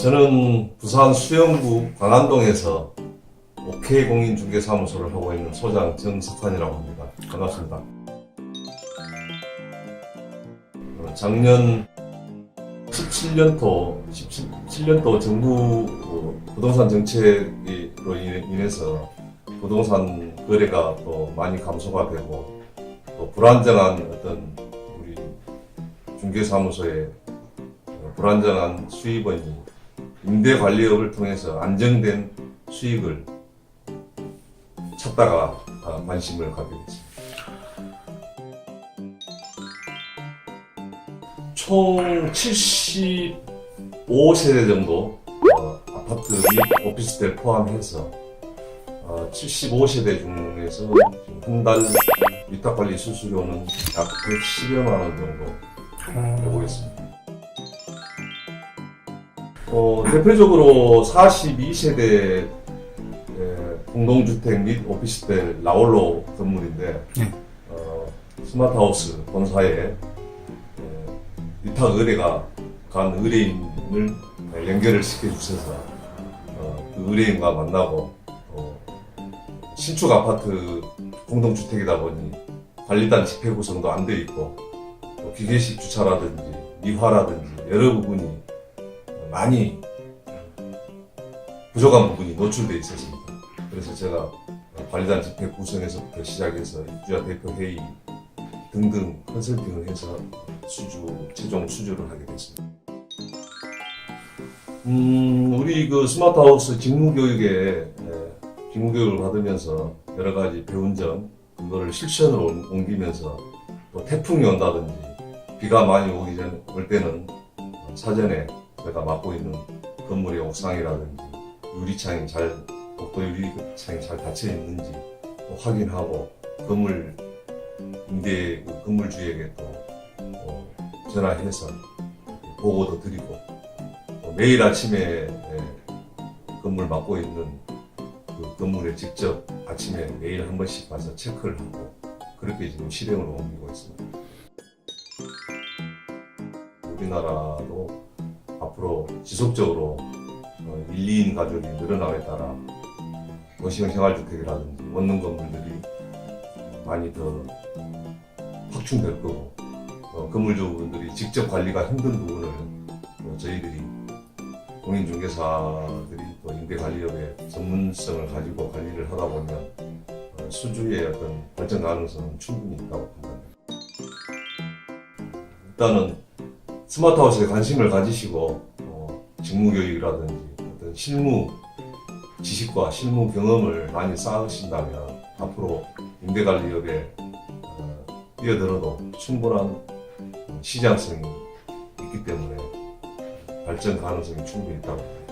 저는 부산 수영구 광안동에서 OK 공인중개사무소를 하고 있는 소장 정석환이라고 합니다. 반갑습니다. 어, 작년 17년도 17년도 정부 어, 부동산 정책으로 인해- 인해서 부동산 거래가 또 많이 감소가 되고 또 불안정한 어떤 우리 중개사무소의 어, 불안정한 수입원이 임대 관리업을 통해서 안정된 수익을 찾다가 아, 관심을 갖게 됐습니다. 총 75세대 정도 어, 아파트 및 오피스텔 포함해서 어, 75세대 중에서 한 달 위탁관리 수수료는 약 110여만 원 정도 되고 있습니다. 어, 대표적으로 42세대 공동주택 및 오피스텔 라올로 건물인데 네. 어, 스마트하우스 본사에 에, 위탁 의뢰가 간 의뢰인을 연결을 시켜주셔서 어, 그 의뢰인과 만나고 어, 신축 아파트 공동주택이다 보니 관리단 집회 구성도 안 돼 있고 또 기계식 주차라든지 미화라든지 여러 부분이 많이 부족한 부분이 노출돼 있었습니다. 그래서 제가 관리단 집회 구성에서부터 시작해서 입주자 대표 회의 등등 컨설팅을 해서 수주 최종 수주를 하게 됐습니다. 음, 우리 그 스마트하우스 직무교육에 에, 직무교육을 받으면서 여러 가지 배운 점 그거를 실천으로 옮- 옮기면서 또 태풍이 온다든지 비가 많이 오기 전올 때는 사전에 제가 맡고 있는 건물의 옥상이라든지 유리창이 잘 독도 유리창이 잘 닫혀 있는지 또 확인하고 건물 임대 그 건물주에게 또 어, 전화해서 보고도 드리고 또 매일 아침에 예, 건물 맡고 있는 그 건물에 직접 아침에 매일 한 번씩 가서 체크를 하고 그렇게 지금 실행으로 옮기고 있습니다. 우리나라도 앞으로 지속적으로 어, 1, 2인 가족이 늘어남에 따라 도시형 생활주택이라든지 원룸 건물들이 많이 더 확충될 거고 어, 건물주분들이 직접 관리가 힘든 부분을 또 저희들이 공인중개사들이 또 임대관리업의 전문성을 가지고 관리를 하다 보면 어, 수주의 어떤 발전 가능성은 충분히 있다고 판단합니다. 일단은 스마트하우스에 관심을 가지시고 어, 직무교육이라든지 어떤 실무 지식과 실무 경험을 많이 쌓으신다면 앞으로 임대관리업에 어, 뛰어들어도 충분한 시장성이 있기 때문에 발전 가능성이 충분히 있다고 봅니다.